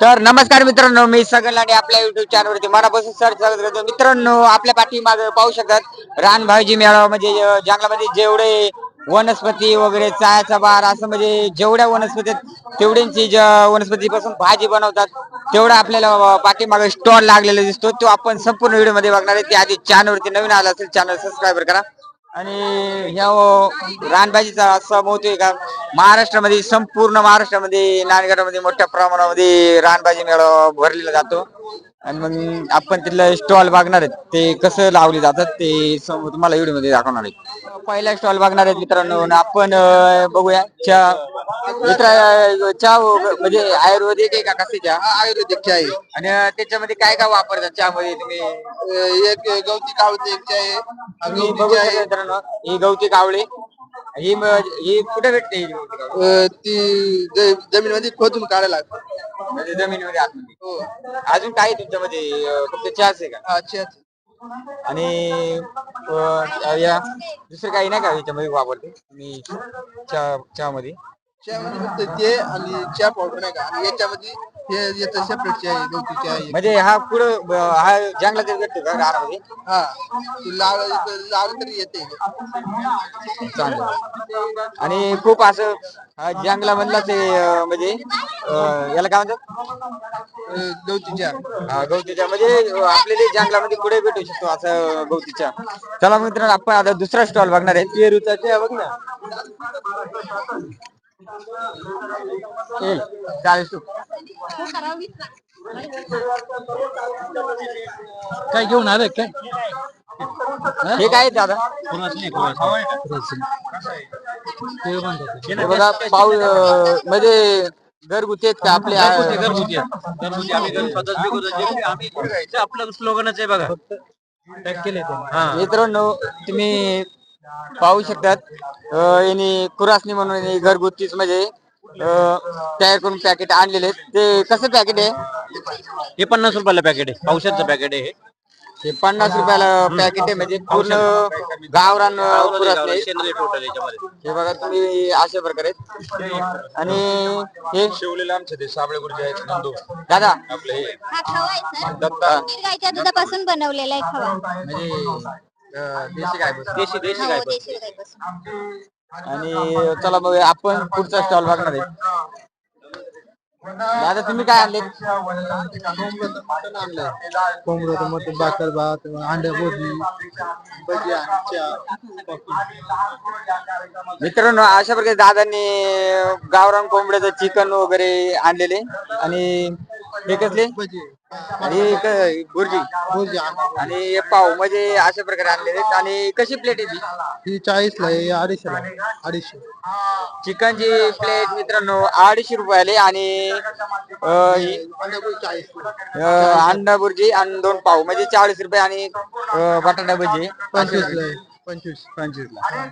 तर नमस्कार मित्रांनो मी सगळ आणि आपल्या युट्यूब चॅनलवरती मनापासून सर स्वागत करतो. मित्रांनो आपल्या पाठीमागे पाहू शकतात रानभाजी मेळावा म्हणजे जंगलामध्ये जेवढे वनस्पती वगैरे चायाचा बार असं म्हणजे जेवढ्या वनस्पती आहेत तेवढ्यांची वनस्पती पासून भाजी बनवतात तेवढा आपल्याला पाठीमागे स्टॉल लागलेला दिसतो. तो आपण संपूर्ण व्हिडिओमध्ये बघणार आहे. ते आधी चॅनलवरती नवीन आला असेल चॅनल सबस्क्राईब करा. आणि ह्या हो रानभाजीचा असं होतोय का? महाराष्ट्रामध्ये संपूर्ण महाराष्ट्रामध्ये नांदगडामध्ये मोठ्या प्रमाणामध्ये रानभाजी मेळावा भरलेला जातो. आणि मग आपण तिथलं स्टॉल बघणार आहेत. ते कसं लावले जातात ते सम- तुम्हाला व्हिडिओमध्ये दाखवणार आहे. पहिला स्टॉल बघणार आहेत मित्रांनो. आपण बघूया. मित्र चहा म्हणजे आयुर्वेदिक आहे का? कसे चहा? आयुर्वेदिक चाय आणि अं, त्याच्यामध्ये काय काय वापरतात चहामध्ये तुम्ही? एक गवती कावळते एक चाय आहे. तुम्ही गवती बघू चाय शकता मित्रांनो ही गवती कावळे. ही म- ही कुठे भेटते ही गवती कावळे? अं, ती जमीन मध्ये खोदून काढायला लागते. म्हणजे जमिनीमध्ये आतमध्ये. हो. अजून काय आहे तुमच्यामध्ये? अं, फक्त चहाच आहे का? हा, अच्छा आणि अं, या दुसरं काही नाही का याच्यामध्ये वापरते? तुम्ही चहा चहामध्ये? चहामध्ये फक्त ते आणि चहा पावडर नाही का? आणि याच्यामध्ये हे सेपरेट आहे, गवती चाय आहे. म्हणजे हा पुढं ब- हा जंगलात भेटतो का रानामध्ये हा. तू लाव लावलं तरी येते. चांगलं आणि खूप असं हा जंगलामधलाच आहे, अं, म्हणजे अं, याला काय म्हणतात? गवती चहा हा, गवतीच्या. म्हणजे अं, आपल्या ते जंगलामध्ये कुठे भेटू शकतो असं गवतीच्या. चला मित्रांनो आपण आता दुसरा स्टॉल बघणार आहे. पेरूचा ते बघ ना. चाळीस. काय घेऊन आलं काय हे काय आहे दादा हे बघा पाऊ अं, म्हणजे घरगुती आहेत का आपले घरगुती आहेत. घरगुती आम्ही आपलं स्लोगनच आहे बघा हा मित्रांनो तुम्ही पाहू शकतात. यांनी कुरासनी म्हणून यांनी घरगुतीच म्हणजे तयार करून पॅकेट आणलेले आहेत. ते कसं पॅकेट आहे? हे पन्नास रुपयाला पॅकेट आहे. औषधचं पॅकेट आहे हे. हे पन्नास रुपयाला पॅकेट आहे. म्हणजे पूर्ण गावरान. सेंद्रिय टोटल याच्यामध्ये हे बघा तुम्ही अशा प्रकारे आणि हे शिवलेलं आमचे ते साबळे गुरुजी आहेत नंदू. दादा. आपले हे. हा खवा आहे सर. दत्ता. दुधापासून बनवलेला आहे खवा. म्हणजे देशी गाय बस. देशी देशी गाईपासून. आणि चला मग आपण पुढचा स्टॉल बघणार आहे. दादा तुम्ही काय आणले कोंबडं मटन भाकर भात अंडे भजी मित्रांनो अशा प्रकारे दादांनी गावरान कोंबड्याचं चिकन वगैरे आणलेले. आणि हे कसले? भजी हे क- भुर्जी भजी आणि पाव म्हणजे अशा प्रकारे आणलेले आहेत. आणि कशी प्लेट आहे ती? ही चाळीस ला आहे अडीचशे अडीचशे. चिकनची प्लेट मित्रांनो अडीचशे रुपयाले आणि अं, ही, अंडा भुर्जी आणि दोन पाव म्हणजे चाळीस रुपये आणि अं, बटाटा भजी पंचवीस ला आहे. पंचवीस. पंचवीस ला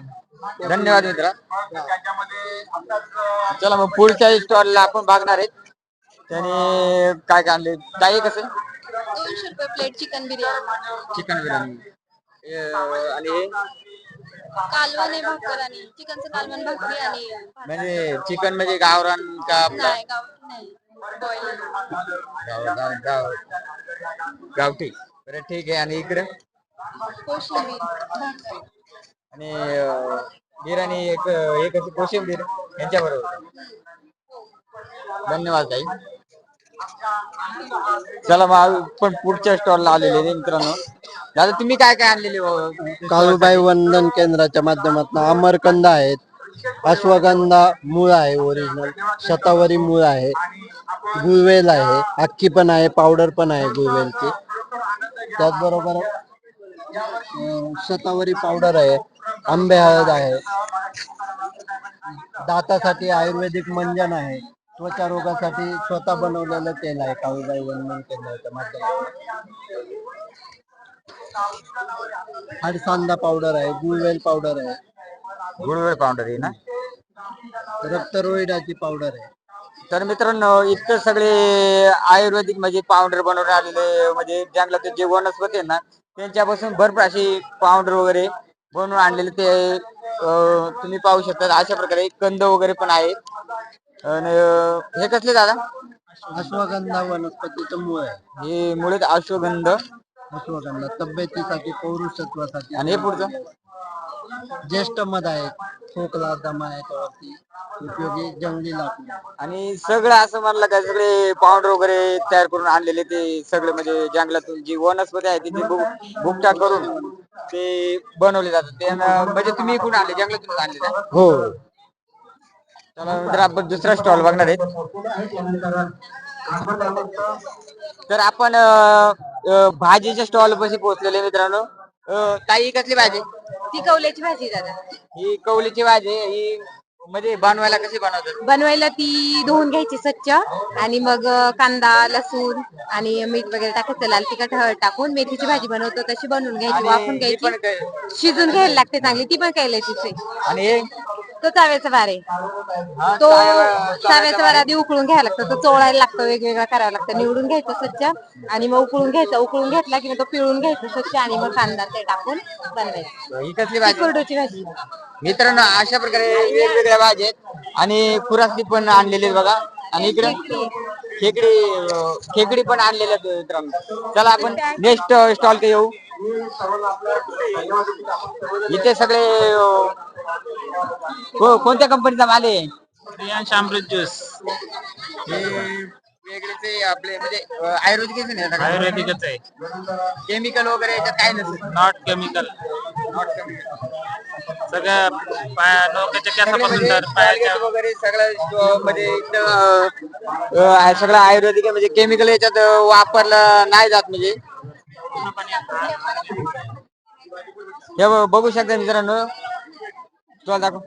धन्यवाद मित्रा. चला मग पुढच्या स्टॉलला आपण बघणार आहेत. त्याने काय काय आणले काय कसं दोनशे रुपये plate chicken biryani chicken biryani अं, आणि हे? कालवण आहे भाकर आणि चिकनचं कालवण भाकरी आणि म्हणजे चिकन म्हणजे गावरान का आपला? नाही गाव नाही. बॉयलर गाव गाव गाव गावठी. बरं ठीक आहे. आणि इकडे? कोशिंबीर. भाकर. आणि अं, बिर्याणी एक एक अशी कोशिंबीर यांच्या बरोबर धन्यवाद ताई. चला मग पण पुढच्या स्टॉलला आलेले आहे मित्रांनो. दादा तुम्ही काय काय आणलेले हो? काळूबाई वंदन केंद्राच्या माध्यमातून अमरकंद आहेत अश्वगंधा मूळ आहे ओरिजिनल शतावरी मूळ आहे गुळवेल आहे अक्की पण आहे पावडर पण आहे गुळवेलची. त्याचबरोबर अं, शतावरी पावडर आहे आंबे हळद आहे. दातासाठी आयुर्वेदिक मंजन आहे. त्वचा रोगासाठी स्वतः बनवलेलं तेल आहे. काळूबाई वंदन केंद्राच्या माध्यमातून. हडसांदा पावडर आहे गुळवेल पावडर आहे. गुळवेळ पावडर आहे ना? रक्तरोहिडाची पावडर आहे. तर मित्रांनो इतकं सगळे आयुर्वेदिक म्हणजे पावडर बनवून आलेले म्हणजे जंगलात जे वनस्पती आहे ना त्यांच्यापासून भरपूर अशी पावडर वगैरे बनवून आणलेले ते तुम्ही पाहू शकता. अशा प्रकारे कंद वगैरे पण आहेत आणि अं, हे कसले दादा? अश्वगंधा वनस्पतीचं मूळ आहे. हे मुळे अश्वगंध. अश्वगंधा तब्येतीसाठी पौरुषत्वासाठी. आणि हे पुढचं? ज्येष्ठ मध आहे खोकला दमा याच्यावरती उपयोगी जंगली लाकूड. आणि सगळं असं म्हणलं का सगळे पावडर वगैरे तयार करून आणलेले ते सगळे म्हणजे जंगलातून जी वनस्पती आहे तिथे बुकटा करून ते बनवले जातात. ते न- म्हणजे तुम्ही इकडून आणले? जंगलातून आणले हो. तर आपण दुसरा स्टॉल बघणार आहेत. तर आपण भाजीच्या स्टॉल पाशी पोहोचलेले मित्रांनो. ताई कसली भाजी? ती कवल्याची भाजी दादा. ही कवलीची भाजी ही म्हणजे बनवायला कशी बनवतात? बनवायला ती धुवून घ्यायची स्वच्छ. आणि मग कांदा लसूण आणि मीठ वगैरे टाकायचं. लाल तिखट हळद टाकून मेथीची भाजी बनवतो. तशी बनवून घ्यायची वाफून घ्यायची. शिजून घ्यायला लागते चांगली. ती पण काय तिथे आणि हे? तो चाव्याचा भार आहे तो चाव्या- चाव्याचा भार आधी उकळून घ्यायला लागतो. तो चोळायला लागतो वेगवेगळा करावा लागतं. निवडून घ्यायचं स्वच्छ आणि मग उकळून घ्यायचं. उकळून घेतला की मग तो पिळून घ्यायचं स्वच्छ आणि मग कांदा ते टाकून बनवायचं. ही कसली ती भाजी? कुरडूची भाजी. मित्रांनो अशा प्रकारे वेगवेगळ्या भाज्या आहेत. आणि खुरासनी पण आणलेली आहेत बघा. आणि इकडे खेकडी. खेकडी पण आणलेल्या आहेत मित्रांनो. चला आपण नेक्स्ट स्टॉल के येऊ. इथे सगळे को- कोणत्या कंपनीचा माल आहे? प्रियांश अमृत ज्यूस. हे वेगळे ते आपले म्हणजे आयुर्वेदिकच नाही ना? आयुर्वेदिकच आहे. केमिकल वगैरे याच्यात काय नसेल? नॉट केमिकल पाया केसापासून तर पायाच्या target वगैरे सगळं म्हणजे इथं, अं, अं, सगळं आयुर्वेदिक आहे म्हणजे केमिकल याच्यात अं, वापरलं नाही जात म्हणजे. हे बघू शकता मित्रांनो. स्टॉल दाखव.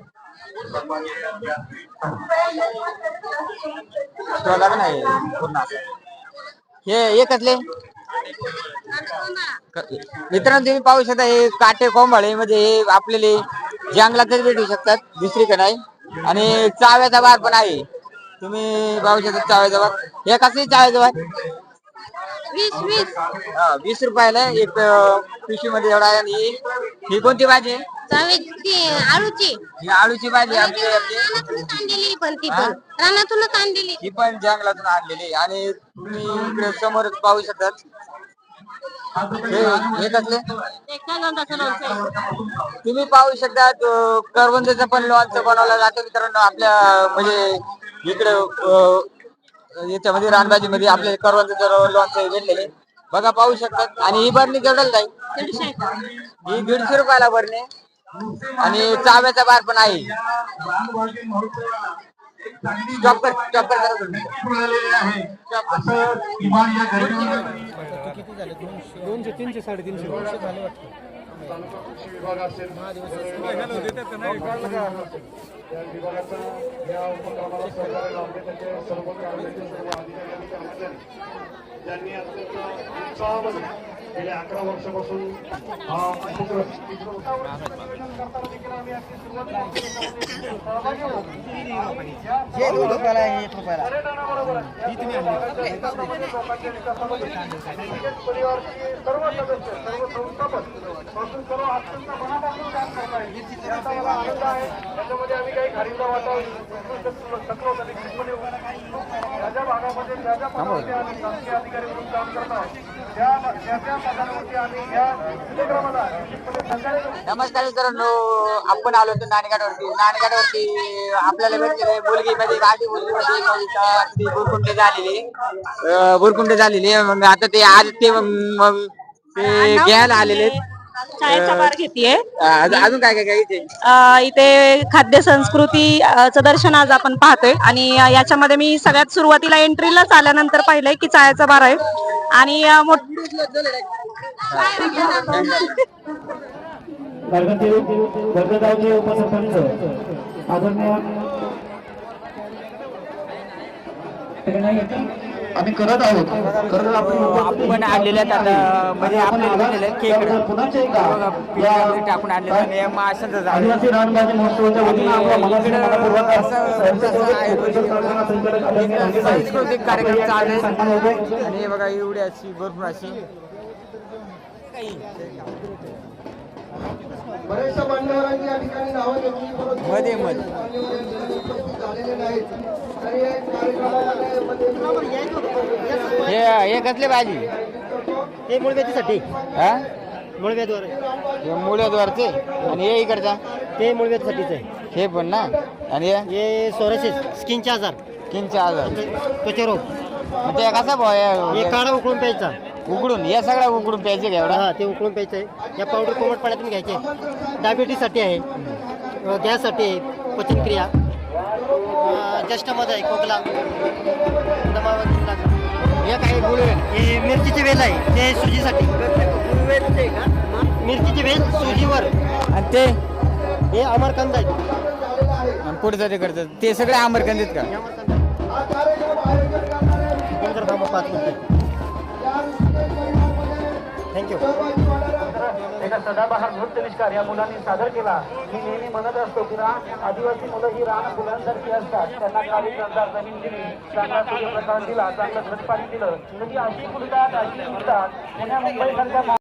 दाखव नाही पूर्ण हे एकचले मित्रांनो तुम्ही पाहू शकता हे काटे कोंबाळे म्हणजे हे आपल्याला जंगलातच भेटू शकतात दुसरीकडे नाही. आणि चाव्याचा भाग पण आहे. तुम्ही पाहू शकता चाव्याचा भाग हे कसली चाव्याचा भाग वीस वीस. हा, वीस रुपयाला एक पिशवी मध्ये एवढा आहे आणि ही- कोणती भाजी आहे? आळूची. ही आळूची भाजी आमची. रानातूनच आणलेली पण ती हा? पण. रानातूनच आणलेली. ही पण जंगलातून आणलेली. आणि तुम्ही इकडे समोरच पाहू शकतात. हे हे कसले? तुम्ही पाहू शकता तो करवंदाचं पण लोणचं बनवलं जातं मित्रांनो. आपल्या म्हणजे इकडे अं, याच्यामध्ये रानभाजी मध्ये आपल्या करवंदाचं लोणचं भेटलेले बघा पाहू शकतात. आणि ही बरणी केवढ्याला जाईल ही दीडशे रुपयाला बरणी आणि चाव्याचा बार पण आहे. स्टॉप कर स्टॉप कर जरा तुम्ही. Stop कर. दोनशे तीनशे साडेतीनशे दोनशे झाले वाटतं त्यांनी अत्यंत उत्साहामध्ये गेल्या अकरा वर्षापासून हा उपक्रम पर्यटनाबरोबर परिवारचे सर्व सदस्य सर्व संस्थापक पासून सर्व अत्यंत मनापासून काम करताय. आनंद आहे. त्याच्यामध्ये आम्ही काही खारीचा ज्या भागामध्ये ज्या ज्या पदावरती आम्ही शासकीय अधिकारी म्हणून काम करत आहोत. त्या त्या त्या पदांवरती आम्ही या उपक्रमाला निश्चितपणे सहकार्य करू. नमस्कार मित्रांनो आपण आलो होतो नाणेघाटावरती नाणेघाटावरती आपल्याला भेटलेले मुलगी मध्ये गाठी मुलगी मध्ये बुरकुंडे झालेली. अं, बुरकुंडे झालेली. मग आता ते आज ते घ्यायला आलेले चायचा बार घेतीये. अं, अजून काय काय काय इथे? अ, इथे खाद्य संस्कृती अ, चं दर्शन आज आपण पाहतोय. आणि अ, याच्यामध्ये मी सगळ्यात सुरुवातीला एंट्रीलाच आल्यानंतर पाहिलंय की चायाचा बार आहे. आणि अ, मोठ उपसरपंच आदरणीय आम्ही करत आहोत. आपण आता म्हणजे आपल्याला आणलेलं झाड आहे. आदिवासी महोत्सवाच्या वतीनं असं- असं सांस्कृतिक कार्यक्रम चालले. आणि बघा एवढी अशी भरपूर अशी. मान्यवरांची या ठिकाणी नावं घेतली परंतु मध्ये मध्ये. उपस्थित झालेले नाहीत. तरी या कार्यक्रमामध्ये मध्ये हे कसली भाजी? हे मुळव्यातीसाठी हा? मुळव्यादवर हे मुळ्याद्वारचे आणि हे इकडचा? ते मुळव्यातीसाठीच आहे. हे पण ना? आणि हे? हे सोरासिस स्किनचे आजार. तीनशे हजार त्वचारोग. मग ते कसा भाव हे आहे? काढा उकळून प्यायचा. उकडून हे सगळं उकडून प्यायचे का एवढा हा ते उकळून प्यायचं. आहे या पावडर कोमट पाण्यातून घ्यायचे. डायबिटीससाठी आहे. अ, गॅससाठी आहे. पचनक्रिया. अ, जष्टामध्ये आहे खोकला. दमा वगैरे लागला. हे काही गुळ हे मिरचीचे वेल आहे. ते सुजीसाठी. मिरचीचे वेल सुजीवर. आणि ते? हे अमरकंद आहे आणि पुढचं ते करतात ते सगळे आंबरकंदीत का? थांबा पाच मिनिटं थँक्यू एका सदाबहार नृत्य निष्कार या मुलांनी सादर केला. मी नेहमी म्हणत असतो की रान आदिवासी मुलं ही रान फुलांसारखी असतात. त्यांना काळी चंदार जमीन दिली चांगला सूर्यप्रकाश दिला चांगलं घटपाणी दिलं. म्हणजे अशी फुलतात अशी फुलतात पुण्या मुंबई सारख्या